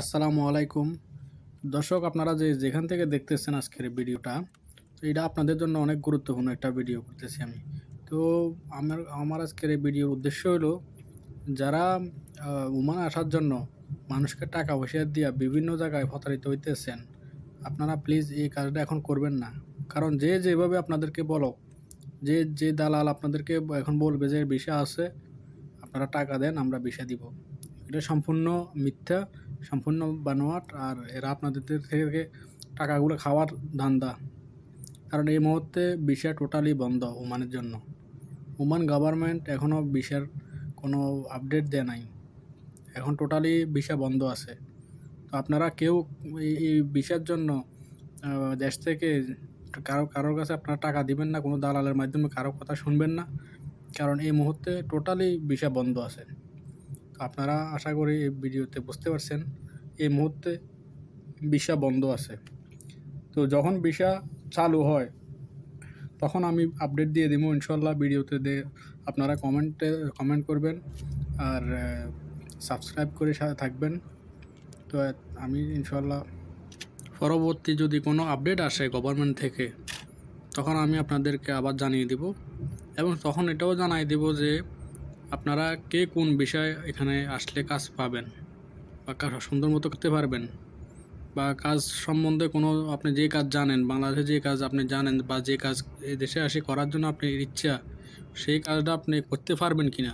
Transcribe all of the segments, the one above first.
আসসালামু আলাইকুম। দর্শক, আপনারা যে যেখান থেকে দেখতেছেন আজকের ভিডিওটা, তো এটা আপনাদের জন্য অনেক গুরুত্বপূর্ণ একটা ভিডিও করতেছি আমি। তো আমার আমার আজকের এই ভিডিওর উদ্দেশ্য হলো, যারা ওমান আসার জন্য মানুষকে টাকা পয়সা দিয়ে বিভিন্ন জায়গায় প্রতারিত হইতেছেন, আপনারা প্লিজ এই কাজটা এখন করবেন না। কারণ যে যেভাবে আপনাদেরকে বলো, যে যে দালাল আপনাদেরকে এখন বলবে যে বিষা আছে, আপনারা টাকা দেন, আমরা বিষা দিব। এটা সম্পূর্ণ মিথ্যা। সম্পূর্ণ বানোয়াট আর এরা আপনাদের থেকে টাকাগুলো খাওয়ার ধান্দা। কারণ এই মুহূর্তে বিষয় টোটালি বন্ধ ওমানের জন্য। ওমান গভর্নমেন্ট এখনও বিষের কোনো আপডেট দেয় নাই। এখন টোটালি ভিসা বন্ধ আছে। তো আপনারা কেউ এই ভিসার জন্য দেশ থেকে কারও, কারোর কাছে আপনারা টাকা দিবেন না, কোনো দালালের মাধ্যমে কারও কথা শুনবেন না। কারণ এই মুহূর্তে টোটালি ভিসা বন্ধ আছে। আপনারা আশা করি এই ভিডিওতে বুঝতে পারছেন, এই মুহূর্তে ভিসা বন্ধ আছে। তো যখন ভিসা চালু হয়, তখন আমি আপডেট দিয়ে দেবো ইনশাল্লাহ ভিডিওতে দিয়ে আপনারা কমেন্টে কমেন্ট করবেন আর সাবস্ক্রাইব করে থাকবেন। তো আমি ইনশাল্লাহ পরবর্তী যদি কোনো আপডেট আসে গভর্নমেন্ট থেকে, তখন আমি আপনাদেরকে আবার জানিয়ে দিব। এবং তখন এটাও জানাই দেব যে আপনারা কে কোন বিষয় এখানে আসলে কাজ পাবেন? বা কাজ সুন্দর মতো করতে পারবেন? বা কাজ সম্বন্ধে কোনো আপনি যে কাজ জানেন, বাংলাদেশে যে কাজ আপনি জানেন বা যে কাজ দেশে আসে করার জন্য আপনি ইচ্ছা, সেই কাজটা আপনি করতে পারবেন কি না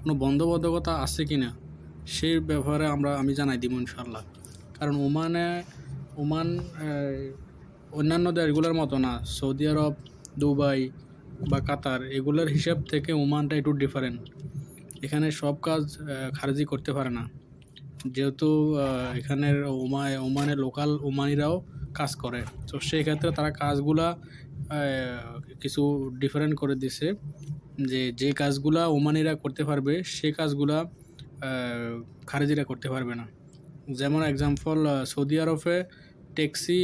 কোনো বন্ধবদ্ধকতা আছে কি না সেই ব্যাপারে আমরা, আমি জানাই দিব ইনশাল্লাহ কারণ ওমানে, ওমান অন্যান্য দেশগুলোর মতো না। সৌদি আরব, দুবাই বা কাতার, এগুলোর হিসাব থেকে ওমানটা একটু ডিফারেন্ট এখানে সব কাজ খারিজি করতে পারে না। যেহেতু এখানের ওমা ওমানের লোকাল ওমানিরাও কাজ করে। তো সেই ক্ষেত্রে তারা কাজগুলা কিছু ডিফারেন্ট করে দিছে যে যে কাজগুলা ওমানিরা করতে পারবে, সে কাজগুলা খারিজিরা করতে পারবে না। যেমন এক্সাম্পল সৌদি আরবে ট্যাক্সি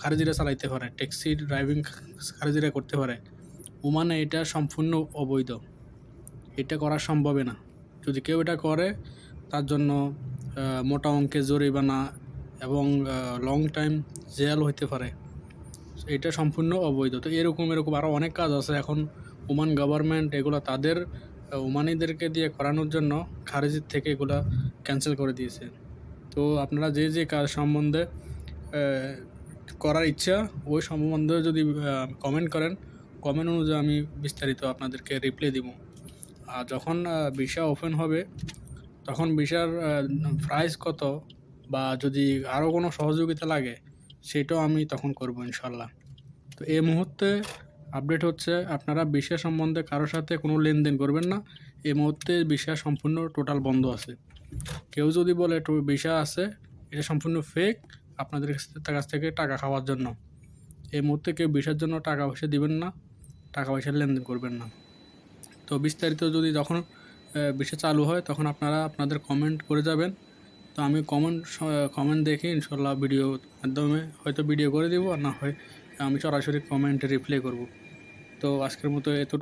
খারিজিরা চালাইতে পারে, ট্যাক্সি ড্রাইভিং খারিজিরা করতে পারে। ওমানে এটা সম্পূর্ণ অবৈধ। এটা করা সম্ভবই না। যদি কেউ এটা করে, তার জন্য মোটা অঙ্কের জরিমানা এবং লং টাইম জেল হইতে পারে। এটা সম্পূর্ণ অবৈধ। তো এরকম এরকম আরও অনেক কাজ আছে এখন ওমান গভর্নমেন্ট এগুলো তাদের ওমানিদেরকে দিয়ে করানোর জন্য খারিজের থেকে এগুলো ক্যান্সেল করে দিয়েছে। তো আপনারা যে যে কাজ সম্বন্ধে করার ইচ্ছা, ওই সম্বন্ধে যদি কমেন্ট করেন কমেন্ট অনুযায়ী আমি বিস্তারিত আপনাদেরকে রিপ্লাই দিব। আর যখন ভিসা ওপেন হবে, তখন ভিসার প্রাইস কত বা যদি আরও কোনো সহযোগিতা লাগে, সেটাও আমি তখন করব ইনশাল্লাহ তো এই মুহূর্তে আপডেট হচ্ছে, আপনারা ভিসা সম্বন্ধে কারোর সাথে কোনো লেনদেন করবেন না। এই মুহূর্তে ভিসা সম্পূর্ণ টোটাল বন্ধ আছে। কেউ যদি বলে ভিসা আছে, এটা সম্পূর্ণ ফেক আপনাদের কাছ- থেকে টাকা খাওয়ার জন্য। এই মুহূর্তে কেউ ভিসার জন্য টাকা পয়সা দিবেন না, টাকা পয়সার লেনদেন করবেন না। তো বিস্তারিত যদি যখন বিষয় চালু হয়, তখন আপনারা আপনাদের কমেন্ট করে যাবেন। তো আমি কমেন্ট কমেন্ট দেখে ইনশাল্লাহ ভিডিও মাধ্যমে হয়তো ভিডিও করে দেবো, আর না হয় আমি সরাসরি কমেন্টে রিপ্লাই করব। তো আজকের মতো এত